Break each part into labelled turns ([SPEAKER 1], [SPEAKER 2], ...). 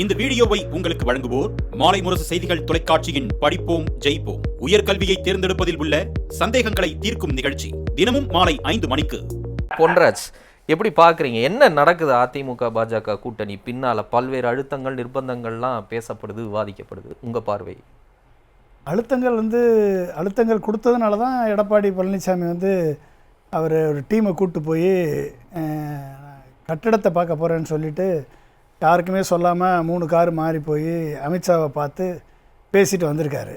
[SPEAKER 1] இந்த வீடியோவை உங்களுக்கு வழங்குவோர் மாலை முரசு செய்திகள் தொலைக்காட்சியின் படிப்போம் ஜெயிப்போம். உயர்கல்வியை தேர்ந்தெடுப்பதில் உள்ள சந்தேகங்களை தீர்க்கும் நிகழ்ச்சி தினமும் மாலை ஐந்து மணிக்கு.
[SPEAKER 2] பொன்ராஜ் எப்படி பார்க்குறீங்க? என்ன நடக்குது? அதிமுக பாஜக கூட்டணி பின்னால பல்வேறு அழுத்தங்கள் நிர்பந்தங்கள்லாம் பேசப்படுது விவாதிக்கப்படுது. உங்க பார்வை?
[SPEAKER 3] அழுத்தங்கள் வந்து அழுத்தங்கள் கொடுத்ததுனால தான் எடப்பாடி பழனிசாமி வந்து அவர் ஒரு டீமை கூட்டு போய் கட்டடத்தை பார்க்க போகிறேன்னு சொல்லிட்டு யாருக்குமே சொல்லாமல் மூணு கார் மாறி போய் அமித்ஷாவை பார்த்து பேசிட்டு வந்திருக்காரு.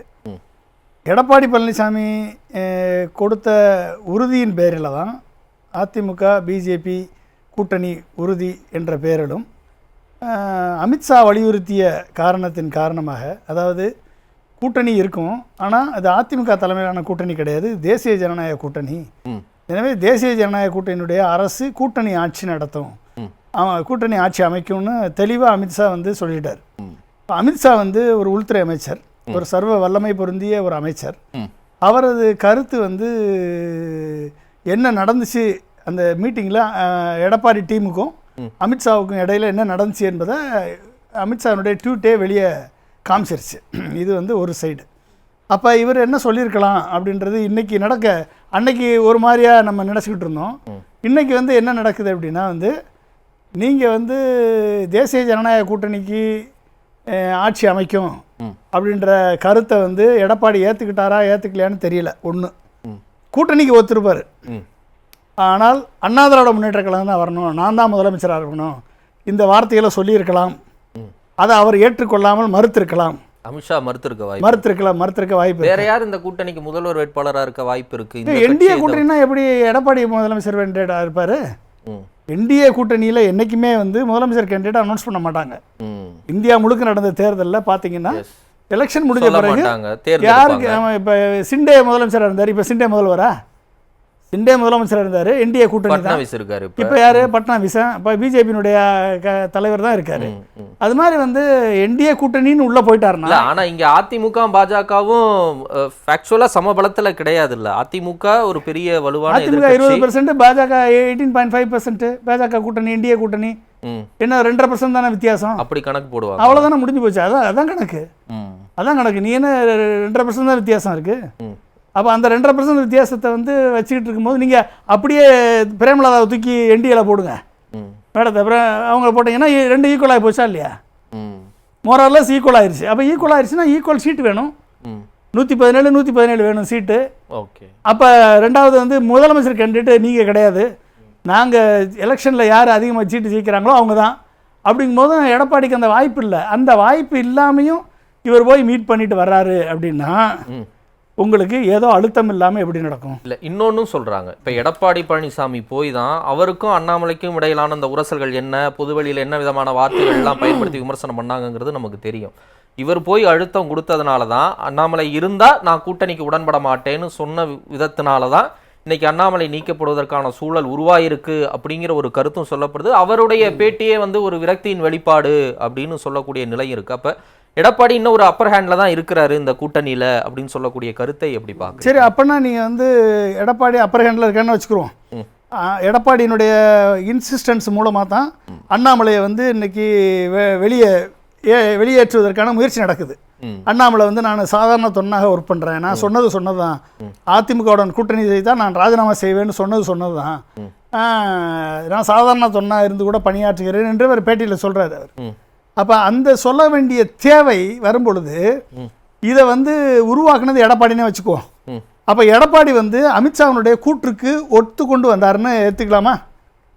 [SPEAKER 3] எடப்பாடி பழனிசாமி கொடுத்த உறுதியின் பேரில் தான் அதிமுக பிஜேபி கூட்டணி உறுதி என்ற பெயரிலும் அமித்ஷா வலியுறுத்திய காரணத்தின் காரணமாக அதாவது கூட்டணி இருக்கும் ஆனால் அது அதிமுக தலைமையிலான கூட்டணி கிடையாது தேசிய ஜனநாயக கூட்டணி எனவே தேசிய ஜனநாயக கூட்டணியுடைய அரசு கூட்டணி ஆட்சி நடத்தும். அவன் கூட்டணி ஆட்சி அமைக்கும்னு தெளிவாக அமித்ஷா வந்து சொல்லிட்டார். அமித்ஷா வந்து ஒரு உள்துறை அமைச்சர் ஒரு சர்வ வல்லமை பொருந்திய ஒரு அமைச்சர். அவரது கருத்து வந்து என்ன நடந்துச்சு அந்த மீட்டிங்கில் எடப்பாடி டீமுக்கும். அமித்ஷாவுக்கும் இடையில என்ன நடந்துச்சு என்பதை அமித்ஷானுடைய ட்வீட்டே வெளியே காமிச்சிருச்சு. இது வந்து ஒரு சைடு. அப்போ இவர் என்ன சொல்லியிருக்கலாம் அப்படின்றது இன்னைக்கு நடக்க அன்னைக்கு ஒரு மாதிரியாக நம்ம நினச்சிக்கிட்டு இருந்தோம்.
[SPEAKER 2] ம்.
[SPEAKER 3] இன்னைக்கு வந்து என்ன நடக்குது அப்படின்னா வந்து நீங்கள் வந்து தேசிய ஜனநாயக கூட்டணிக்கு ஆட்சி அமைக்கும். அப்படின்ற கருத்தை வந்து எடப்பாடி ஏற்றுக்கிட்டாரா ஏற்றுக்கலையான்னு தெரியல ஒன்று கூட்டணிக்கு ஒத்துருப்பார். ஆனால் அண்ணா திராவிட முன்னேற்ற கழகம் தான் வரணும் நான் தான் முதலமைச்சராக இருக்கணும் இந்த வார்த்தைகளை சொல்லியிருக்கலாம். அதை அவர் ஏற்றுக்கொள்ளாமல் மறுத்திருக்கலாம்.
[SPEAKER 2] அமித்ஷா மறுத்திருக்க வாய்ப்பு.
[SPEAKER 3] மறுத்திருக்கலாம் மறுத்திருக்க வாய்ப்பு
[SPEAKER 2] வேற யார் இந்த கூட்டணிக்கு முதல்வர் வேட்பாளரா இருக்க வாய்ப்பு இருக்கு? இந்த
[SPEAKER 3] என்டிஏ கூட்டணினா எப்படி எடப்பாடி முதலமைச்சர் கேண்டிடேட்டாக இருப்பார்? என்டிஏ கூட்டணியில் என்றைக்குமே வந்து முதலமைச்சர் கேண்டிடேட் அனௌன்ஸ் பண்ண மாட்டாங்க. இந்தியா முழுக்க நடந்த தேர்தலில் பார்த்தீங்கன்னா எலெக்ஷன் முடிஞ்ச பிறகு யாருக்கு இப்போ சிண்டே முதலமைச்சராக இருந்தார்? இப்போ சிண்டே முதல்வரா? சிண்டே முதலமைச்சராக இருந்தார். என்டிஏ கூட்டணி தான்.
[SPEAKER 2] பட்னாவிஸ் இருக்காரு இப்ப.
[SPEAKER 3] யார்? பட்னாவிசன் இப்போ பிஜேபியினுடைய தலைவர் தான் இருக்காரு. அது மாதிரி வந்து என்டிஏ கூட்டணின்னு உள்ளே போயிட்டாருன்னா
[SPEAKER 2] இல்ல ஆனா இங்க அதிமுக பாஜகவும் ஃபேக்சுவலா சமபலத்துல கிடையாது இல்ல அதிமுக ஒரு பெரிய வலுவான
[SPEAKER 3] அதிமுக இருபது பெர்சென்ட் பாஜக எயிட்டீன் பாயிண்ட் ஃபைவ் பர்சன்ட் பாஜக கூட்டணி என்டிஏ கூட்டணி. என்ன ரெண்டரை பர்சன்ட் தானே வித்தியாசம்.
[SPEAKER 2] அப்படி கணக்கு போடுவாங்க.
[SPEAKER 3] அவ்வளோதானே முடிஞ்சு போச்சு. அதான் அதான் கணக்கு. அதான் கணக்கு. நீ என்ன ரெண்டரை பர்சன்ட் தான் வித்தியாசம் இருக்குது
[SPEAKER 2] ம்.
[SPEAKER 3] அப்போ அந்த ரெண்டரை பர்சன்ட் வித்தியாசத்தை வந்து வச்சுக்கிட்டு இருக்கும்போது நீங்கள் அப்படியே பிரேமலதாவை தூக்கி என்டிஏல போடுங்க. மேடத்தை அப்புறம் அவங்க போட்டிங்கன்னா ரெண்டு ஈக்குவல் ஆகி போச்சா இல்லையா?
[SPEAKER 2] ம்.
[SPEAKER 3] மோரலஸ் ஈக்குவல் ஆயிருச்சு. அப்போ ஈக்குவல் ஆயிருச்சுன்னா ஈக்குவல் சீட் வேணும். நூற்றி பதினேழு நூற்றி பதினேழு வேணும் சீட்டு
[SPEAKER 2] ஓகே.
[SPEAKER 3] அப்போ ரெண்டாவது வந்து முதலமைச்சர் கேண்டிடேட் நீங்கள் கிடையாது. நாங்கள் எலெக்ஷனில் யார் அதிகமாக சீட்டு ஜெயிக்கிறாங்களோ அவங்க தான் அப்படிங்கும்போது எடப்பாடிக்கு அந்த வாய்ப்பு இல்லை. அந்த வாய்ப்பு இல்லாமையும் இவர் போய் மீட் பண்ணிட்டு வர்றாரு அப்படின்னா உங்களுக்கு ஏதோ அழுத்தம் இல்லாமல் எப்படி நடக்கும்?
[SPEAKER 2] இல்லை இன்னொன்றும் சொல்கிறாங்க இப்போ எடப்பாடி பழனிசாமி போய் தான் அவருக்கும் அண்ணாமலைக்கும் இடையிலான அந்த உரசல்கள் என்ன பொதுவெளியில் என்ன விதமான வார்த்தைகள்லாம் பயன்படுத்தி விமர்சனம் பண்ணாங்கங்கிறது நமக்கு தெரியும். இவர் போய் அழுத்தம் கொடுத்ததுனால தான் அண்ணாமலை இருந்தால் நான் கூட்டணிக்கு உடன்பட மாட்டேன்னு சொன்ன விதத்தினால தான் இன்னைக்கு அண்ணாமலை நீக்கப்படுவதற்கான சூழல் உருவாயிருக்கு அப்படிங்கிற ஒரு கருத்தும் சொல்லப்படுது. அவருடைய பேட்டியே வந்து ஒரு விரக்தியின் வெளிப்பாடு அப்படின்னு சொல்லக்கூடிய நிலை இருக்கு. அப்போ எடப்பாடி இன்னும் ஒரு அப்பர் ஹேண்ட்ல தான் இருக்கிறாரு இந்த கூட்டணியில அப்படின்னு சொல்லக்கூடிய கருத்தை எப்படி பார்க்க
[SPEAKER 3] சரி அப்போனா நீங்கள் வந்து எடப்பாடி அப்பர் ஹேண்டில் இருக்கேன்னு வச்சுக்கிறோம் எடப்பாடியினுடைய இன்சிஸ்டன்ஸ் மூலமாக தான் அண்ணாமலையை வந்து இன்னைக்கு வெ- வெளியே ஏ- வெளியேற்றுவதற்கான முயற்சி நடக்குது. அண்ணாமலை வந்து நான் சாதாரண தொன்னாக ஒர்க் பண்ணுறேன் நான் சொன்னது சொன்னது தான் அதிமுகவுடன் கூட்டணி செய்தால் நான் ராஜினாமா செய்வேன்னு சொன்னது சொன்னது தான். நான் சாதாரண தொன்னா இருந்து கூட பணியாற்றுகிறேன் என்று அவர் பேட்டியில் சொல்கிறார் அவர். அப்போ அந்த சொல்ல வேண்டிய தேவை வரும்பொழுது. இதை வந்து உருவாக்குனது எடப்பாடினே வச்சுக்குவோம் அப்போ எடப்பாடி வந்து அமித்ஷாவினுடைய கூற்றுக்கு ஒத்து கொண்டு வந்தாருன்னு எடுத்துக்கலாமா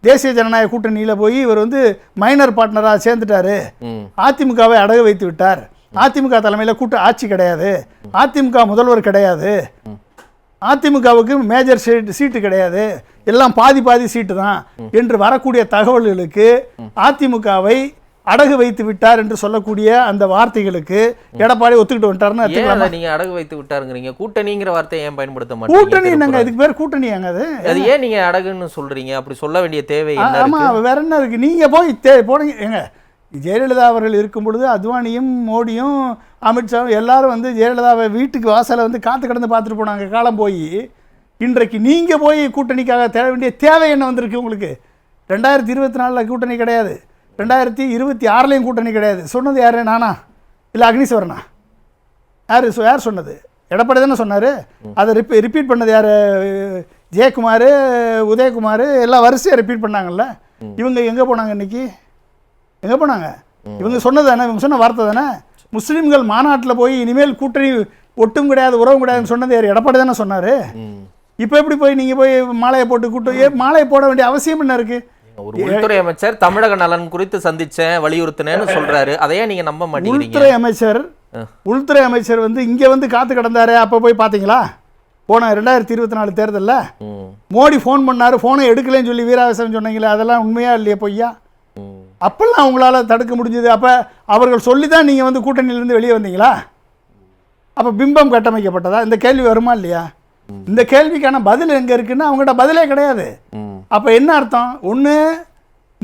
[SPEAKER 3] தேசிய ஜனநாயக கூட்டணியில் போய் இவர் வந்து மைனர் பார்ட்னராக சேர்ந்துட்டாரு. அதிமுகவை அடகு வைத்து விட்டார். அதிமுக தலைமையில் கூட்டு ஆட்சி கிடையாது. அதிமுக முதல்வர் கிடையாது. அதிமுகவுக்கு மேஜர் சீட்டு சீட்டு கிடையாது. எல்லாம் பாதி பாதி சீட்டு தான் என்று வரக்கூடிய தகவல்களுக்கு அதிமுகவை அடகு வைத்து விட்டார் என்று சொல்லக்கூடிய அந்த வார்த்தைகளுக்கு எடப்பாடி ஒத்துக்கிட்டு வந்துட்டாருன்னு
[SPEAKER 2] நீங்க அடகு வைத்து விட்டாருங்கிறீங்க? கூட்டணிங்கிற வார்த்தையை ஏன் பயன்படுத்த
[SPEAKER 3] கூட்டணி
[SPEAKER 2] மாட்டீங்க
[SPEAKER 3] என்னங்க? இதுக்கு பேர் கூட்டணியாங்க அது?
[SPEAKER 2] அது ஏன் நீங்க அடகுன்னு சொல்றீங்க? அப்படி சொல்ல வேண்டிய தேவை
[SPEAKER 3] ஆமா வேற என்ன இருக்கு? நீங்க போய் தே போனீங்க ஏங்க ஜெயலலிதா அவர்கள் இருக்கும் பொழுது அத்வானியும் மோடியும் அமித்ஷாவும் எல்லாரும் வந்து ஜெயலலிதாவை வீட்டுக்கு வாசலை வந்து காத்து கடந்து பார்த்துட்டு போனாங்க. காலம் போய். இன்றைக்கு நீங்க போய் கூட்டணிக்காக தேட வேண்டிய தேவை என்ன வந்திருக்கு உங்களுக்கு? ரெண்டாயிரத்தி இருபத்தி நாலில் கூட்டணி கிடையாது. ரெண்டாயிரத்தி இருபத்தி ஆறுலேயும் கூட்டணி கிடையாது. சொன்னது யார்? நானா? இல்லை அக்னீஸ்வரனா? யார்? சொ- யார் சொன்னது? எடப்பாடி தானே சொன்னார். அதை ரிப்பீ ரிப்பீட் பண்ணது யார்? ஜெயக்குமார் உதயகுமார் எல்லாம் வரிசையாக ரிப்பீட் பண்ணாங்கல்ல. இவங்க எங்கே போனாங்க இன்னைக்கு? எங்கே போனாங்க? இவங்க சொன்னது தானே? இவங்க சொன்ன வார்த்தை தானே? முஸ்லீம்கள் மாநாட்டில் போய் இனிமேல் கூட்டணி ஒட்டும் கிடையாது உறவும் கிடையாதுன்னு சொன்னது யார்? எடப்பாடி தானே சொன்னார். இப்போ எப்படி போய் நீங்கள் போய் மாலையை போட்டு கூட்டம் மாலையை போட வேண்டிய அவசியம் என்ன இருக்குது
[SPEAKER 2] ஒரு உள்துறை அமைச்சர் தமிழக நலன் குறித்து சந்திச்சேன் வலியுறுத்தினேன்னு சொல்றாரு. அதையே நீங்க நம்ப மாட்டேங்கிறீங்க.
[SPEAKER 3] உள்துறை அமைச்சர் உள்துறை அமைச்சர் வந்து இங்கே வந்து காத்து கிடந்தாரு அப்போ போய் பார்த்தீங்களா போன ரெண்டாயிரத்தி இருபத்தி நாலு தேர்தலில் மோடி ஃபோன் பண்ணாரு ஃபோனை எடுக்கலைன்னு சொல்லி வீராவேசம் சொன்னீங்களே அதெல்லாம் உண்மையா இல்லையா பொய்யா. அப்பெல்லாம் அவங்களால தடுக்க முடிஞ்சது. அப்போ அவர்கள் சொல்லி தான் நீங்கள் வந்து கூட்டணியிலேருந்து வெளியே வந்தீங்களா? அப்போ பிம்பம் கட்டமைக்கப்பட்டதா? இந்த கேள்வி வருமா இல்லையா? இந்த கேள்விக்கான பதில் எங்கே இருக்குன்னா அவங்ககிட்ட பதிலே கிடையாது. அப்போ என்ன அர்த்தம்? ஒன்று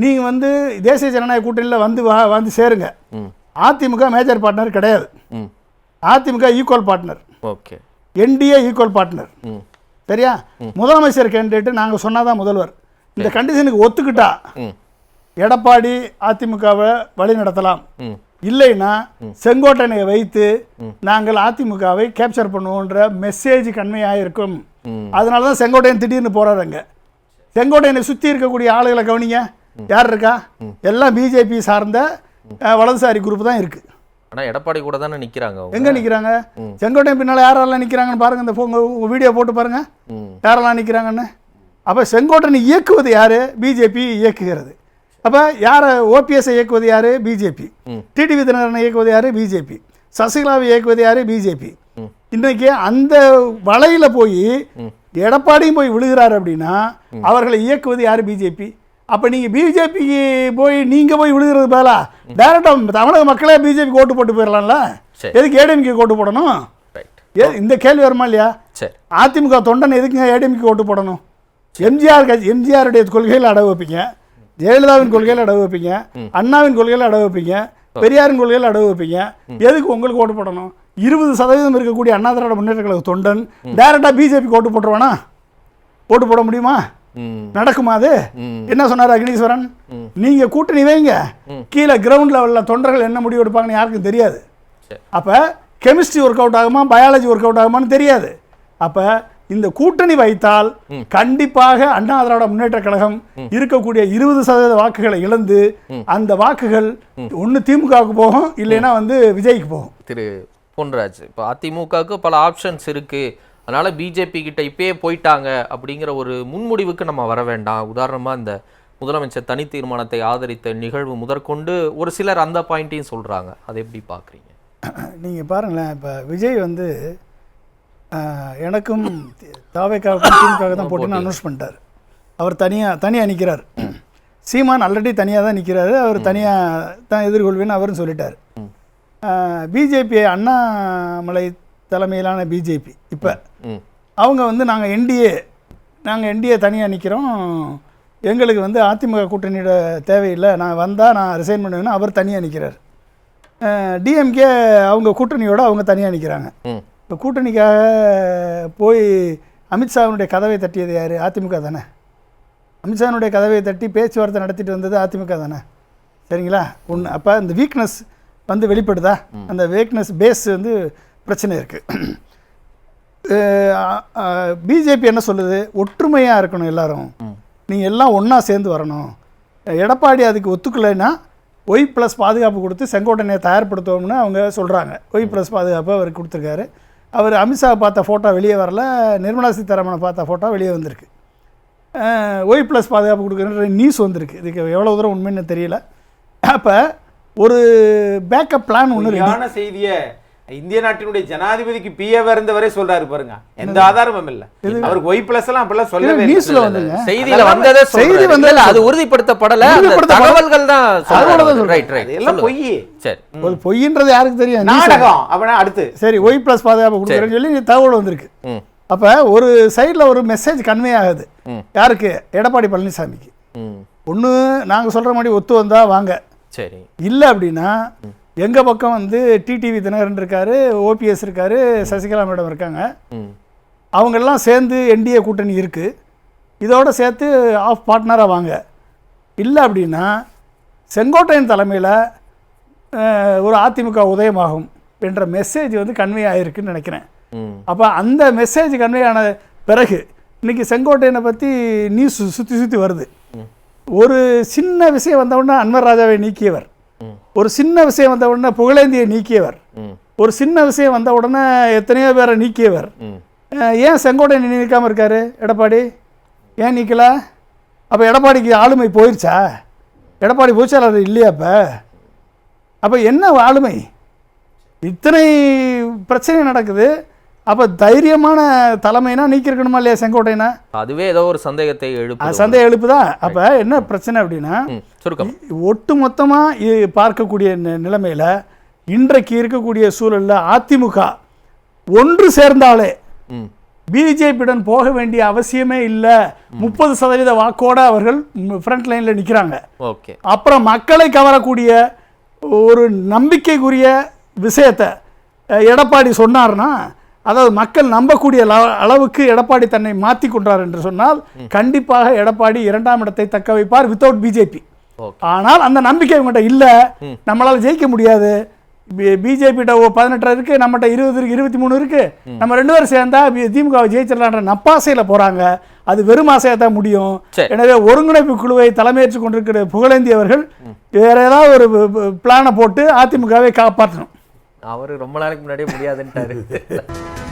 [SPEAKER 3] நீங்கள் வந்து தேசிய ஜனநாயக கூட்டணியில் வந்து வா வந்து சேருங்க. அதிமுக மேஜர் பார்ட்னர் கிடையாது. AIADMK equal partner
[SPEAKER 2] okay.
[SPEAKER 3] NDA equal partner. சரியா? முதலமைச்சர் கேண்டிடேட் நாங்கள் சொன்னாதான் முதல்வர். இந்த கண்டிஷனுக்கு ஒத்துக்கிட்டா. எடப்பாடி அதிமுகவை வழி நடத்தலாம். இல்லைன்னா செங்கோட்டையனை வைத்து நாங்கள் அதிமுகவை கேப்சர் பண்ணுவோன்ற மெசேஜ் கண்மையாக இருக்கும். அதனால தான் செங்கோட்டையன் திடீர்னு போறாரு அங்க. செங்கோட்டையனை சுற்றி இருக்கக்கூடிய ஆளுகளை கவனிங்க. யார் இருக்கா? எல்லாம் பிஜேபி சார்ந்த வலதுசாரி குரூப் தான் இருக்கு.
[SPEAKER 2] ஆனா எடப்பாடி கூட தானே நிக்கிறாங்க அவங்க.
[SPEAKER 3] எங்க நிக்கிறாங்க? செங்கோட்டையன் பின்னால யாரெல்லாம் நிக்கிறாங்கன்னு பாருங்க. இந்த வீடியோ போட்டு பாருங்க. யாரெல்லாம் நிக்கிறாங்கன்னு? அப்ப செங்கோட்டையனை இயக்குவது யாரு? பிஜேபி இயக்குகிறது. அப்ப யாரை ஓபிஎஸ் இயக்குவது யாரு? பிஜேபி. டிடிவி தினகரனை இயக்குவது யாரு? பிஜேபி சசிகலாவை இயக்குவது யாரு? பிஜேபி
[SPEAKER 2] ம்.
[SPEAKER 3] இன்னைக்கு அந்த வலையில போய் எடப்பாடியும் போய் விழுகிறார் அப்படின்னா அவர்களை இயக்குவது யாரு? பிஜேபி அப்ப நீங்க பிஜேபிக்கு போய் நீங்க போய் விழுகிறது பதிலா டைரக்டா தமிழக மக்களே பிஜேபி ஓட்டு போட்டு போயிடலாம்ல. எதுக்கு ஏடிஎம்கே ஓட்டு போடணும்? இந்த கேள்வி வருமா இல்லையா?
[SPEAKER 2] சரி.
[SPEAKER 3] அதிமுக தொண்டன் எதுக்குங்க ஏடிஎம்கே ஓட்டு போடணும்? எம்ஜிஆர் கட்சி எம்ஜிஆருடைய கொள்கையில் அடகு வைப்பீங்க. ஜெயலலிதாவின் கொள்கையில் அடகு வைப்பீங்க அண்ணாவின் கொள்கையில் அடகு வைப்பீங்க பெரியாரின் கொள்கையில் அடகு வைப்பீங்க. எதுக்கு உங்களுக்கு ஓட்டு போடணும்? இருபது சதவீதம் இருக்கக்கூடிய அண்ணா திராவிட முன்னேற்ற கழக தொண்டன் டைரக்டாக பிஜேபிக்கு ஓட்டு போட்டுருவானா? ஓட்டு போட முடியுமா. நடக்குமா அது. என்ன சொன்னார் அக்னீஸ்வரன்? நீங்க கூட்டணி வைங்க. கீழே கிரவுண்ட் லெவலில் தொண்டர்கள் என்ன முடிவு எடுப்பாங்கன்னு யாருக்கும் தெரியாது. அப்போ கெமிஸ்ட்ரி ஒர்க் அவுட் ஆகுமா? பயாலஜி ஒர்க் அவுட் ஆகுமான்னு தெரியாது. அப்போ இந்த கூட்டணி வைத்தால் கண்டிப்பாக அண்ணா திராவிட முன்னேற்ற கழகம் இருக்கக்கூடிய இருபது சதவீத வாக்குகளை இழந்து அந்த வாக்குகள் ஒன்று திமுகவுக்கு போகும் இல்லைன்னா வந்து விஜய்க்கு போகும்.
[SPEAKER 2] திரு பொன்ராஜ் இப்போ அதிமுகவுக்கு பல ஆப்ஷன்ஸ் இருக்கு. அதனால பிஜேபி கிட்ட இப்பயே போயிட்டாங்க அப்படிங்கிற ஒரு முன்முடிவுக்கு நம்ம வர வேண்டாம். உதாரணமா இந்த முதலமைச்சர் தனி தீர்மானத்தை ஆதரித்த நிகழ்வு முதற்கொண்டு ஒரு சிலர் அந்த பாயிண்ட்டையும் சொல்றாங்க. அதை எப்படி பாக்குறீங்க
[SPEAKER 3] நீங்கள் பாருங்களேன் இப்போ விஜய் வந்து எனக்கும் தாவேக்காவுக்கும் திமுக தான் போட்டுன்னு அனௌன்ஸ் பண்ணிட்டார். அவர் தனியாக தனியாக நிற்கிறார் சீமான் ஆல்ரெடி தனியாக தான் நிற்கிறாரு அவர் தனியாக தான் எதிர்கொள்வேன்னு அவரும் சொல்லிட்டார். பிஜேபி அண்ணாமலை தலைமையிலான பிஜேபி இப்போ அவங்க வந்து நாங்கள் என்டிஏ நாங்கள் என்டிஏ தனியாக நிற்கிறோம் எங்களுக்கு வந்து அதிமுக கூட்டணியோட தேவையில்லை. நான் வந்தால் நான் ரிசைன் பண்ணுவேன்னு அவர் தனியாக நிற்கிறார் டிஎம்கே அவங்க கூட்டணியோட அவங்க தனியாக நிற்கிறாங்க இப்போ கூட்டணிக்காக போய் அமித்ஷாவினுடைய கதவை தட்டியது யார்? அதிமுக தானே. அமித்ஷாவினுடைய கதவை தட்டி பேச்சுவார்த்தை நடத்திட்டு வந்தது அதிமுக தானே. சரிங்களா? ஒன்று அப்போ இந்த வீக்னஸ் வந்து வெளிப்படுதா? அந்த வீக்னஸ் பேஸ் வந்து பிரச்சனை இருக்குது பிஜேபி என்ன சொல்லுது? ஒற்றுமையாக இருக்கணும் எல்லாரும். நீங்கள் எல்லாம் ஒன்றா சேர்ந்து வரணும். எடப்பாடி அதுக்கு ஒத்துக்கலைன்னா ஒய் ப்ளஸ் பாதுகாப்பு கொடுத்து செங்கோட்டையை தயார்படுத்துவோம்னு அவங்க சொல்கிறாங்க ஒய் ப்ளஸ் பாதுகாப்பு அவர் கொடுத்துருக்காரு. அவர் அமித்ஷா பார்த்த ஃபோட்டோ வெளியே வரல நிர்மலா சீதாராமனை பார்த்த ஃபோட்டோ வெளியே வந்திருக்கு. ஒய் ப்ளஸ் பாதுகாப்பு கொடுக்குற நியூஸ் வந்திருக்கு. இதுக்கு எவ்வளோ தூரம் உண்மைன்னு தெரியல. அப்போ ஒரு பேக்கப் பிளான் ஒன்று
[SPEAKER 4] செய்திய இந்திய நாட்டினுடைய ஜனாதிபதிக்கு பிஏ இருந்தவரே சொல்றாரு பாருங்க. எந்த ஆதாரமும் இல்ல. அவருக்கு ஒய் பிளஸ் எல்லாம் அப்படிலாம் சொல்லவே இல்லை.
[SPEAKER 3] நியூஸில் வந்துங்க.
[SPEAKER 2] செய்தியில வந்ததே
[SPEAKER 3] செய்தி
[SPEAKER 2] செய்தி
[SPEAKER 3] வந்தது
[SPEAKER 2] வந்தது அது உறுதிப்படுத்தப்படல. தகவல்கள் தான் ரைட் ரைட்
[SPEAKER 4] எல்லாம் பொய்
[SPEAKER 2] சரி.
[SPEAKER 3] ஒரு பொய்ன்றது யாருக்கு தெரியும்.
[SPEAKER 4] நாடகம். அப்படின்னா அடுத்து.
[SPEAKER 3] சரி ஒய் ப்ளஸ் பாதுகாப்பு கொடுக்குறேன்னு சொல்லி தகவல் வந்திருக்கு. அப்போ ஒரு சைடில் ஒரு மெசேஜ் கன்வே ஆகுது. யாருக்கு? எடப்பாடி பழனிசாமிக்கு. ஒன்று நாங்கள் சொல்கிற மாதிரி ஒத்து வந்தா வாங்க.
[SPEAKER 2] சரி.
[SPEAKER 3] இல்லை அப்படின்னா எங்கள் பக்கம் வந்து டிடிவி தினகரன் இருக்காரு ஓபிஎஸ் இருக்காரு சசிகலா மேடம் இருக்காங்க. அவங்கெல்லாம் சேர்ந்து என்டிஏ கூட்டணி இருக்குது இதோட சேர்த்து ஆஃப் பார்ட்னராக வாங்க. இல்லை அப்படின்னா செங்கோட்டையன் தலைமையில் ஒரு அதிமுக உதயமாகும் என்ற மெசேஜ் வந்து கன்வே ஆகிருக்குன்னு நினைக்கிறேன். அப்போ அந்த மெசேஜ் கன்வே ஆன பிறகு இன்னைக்கு செங்கோட்டையனை பற்றி நியூஸ் சுற்றி சுற்றி வருது. ஒரு சின்ன விஷயம் வந்த உடனே அன்வர் ராஜாவை நீக்கியவர். ஒரு சின்ன விஷயம் வந்த உடனே புகழேந்தியை நீக்கியவர். ஒரு சின்ன விஷயம் வந்த உடனே எத்தனையோ பேரை நீக்கியவர். ஏன் செங்கோட்டையன் நீக்காமல் இருக்காரு எடப்பாடி? ஏன் நீக்கல? அப்போ எடப்பாடிக்கு ஆளுமை போயிருச்சா? எடப்பாடி பொதுச்செயலாளர் இல்லையா அப்போ? அப்போ என்ன ஆளுமை? இத்தனை பிரச்சனை நடக்குது. அப்போ தைரியமான தலைமைனா நீக்கிருக்கணுமா இல்லையா செங்கோட்டையனா?
[SPEAKER 2] அதுவே ஏதோ ஒரு சந்தேகத்தை எழுப்பு
[SPEAKER 3] சந்தேக எழுப்பு தான் அப்போ என்ன பிரச்சனை அப்படின்னா
[SPEAKER 2] சுருக்கம்.
[SPEAKER 3] ஒட்டு மொத்தமாக பார்க்கக்கூடிய நிலைமையில இன்றைக்கு இருக்கக்கூடிய சூழல்ல அதிமுக ஒன்று சேர்ந்தாலே பிஜேபியுடன் போக வேண்டிய அவசியமே இல்லை. முப்பது சதவீத வாக்கோட அவர்கள் ஃப்ரண்ட் லைனில் நிற்கிறாங்க
[SPEAKER 2] ஓகே.
[SPEAKER 3] அப்புறம் மக்களை கவரக்கூடிய ஒரு நம்பிக்கைக்குரிய விஷயத்தை எடப்பாடி சொன்னார்னா அதாவது மக்கள் நம்பக்கூடிய அள- அளவுக்கு எடப்பாடி தன்னை மாற்றி கொண்டார் என்று சொன்னால் கண்டிப்பாக எடப்பாடி இரண்டாம் இடத்தை தக்க வைப்பார் வித்தவுட் பிஜேபி ஆனால் அந்த நம்பிக்கை இவங்ககிட்ட இல்லை. நம்மளால ஜெயிக்க முடியாது. பிஜேபிட்ட பதினெட்டு இருக்கு நம்மகிட்ட இருபது இருக்கு இருபத்தி மூணு இருக்கு. நம்ம ரெண்டு பேரும் சேர்ந்தா திமுகவை ஜெயிச்சிடலான்ற நப்பாசையில போறாங்க. அது வெறும் ஆசையா தான் முடியும். எனவே ஒருங்கிணைப்பு குழுவை தலைமையேற்றுக் கொண்டிருக்கிற புகழேந்தி அவர்கள் வேற ஏதாவது ஒரு பிளானை போட்டு அதிமுகவை காப்பாற்றணும்.
[SPEAKER 2] அவரு ரொம்ப நாளைக்கு முன்னாடியே முடியாதுன்ட்டாரு.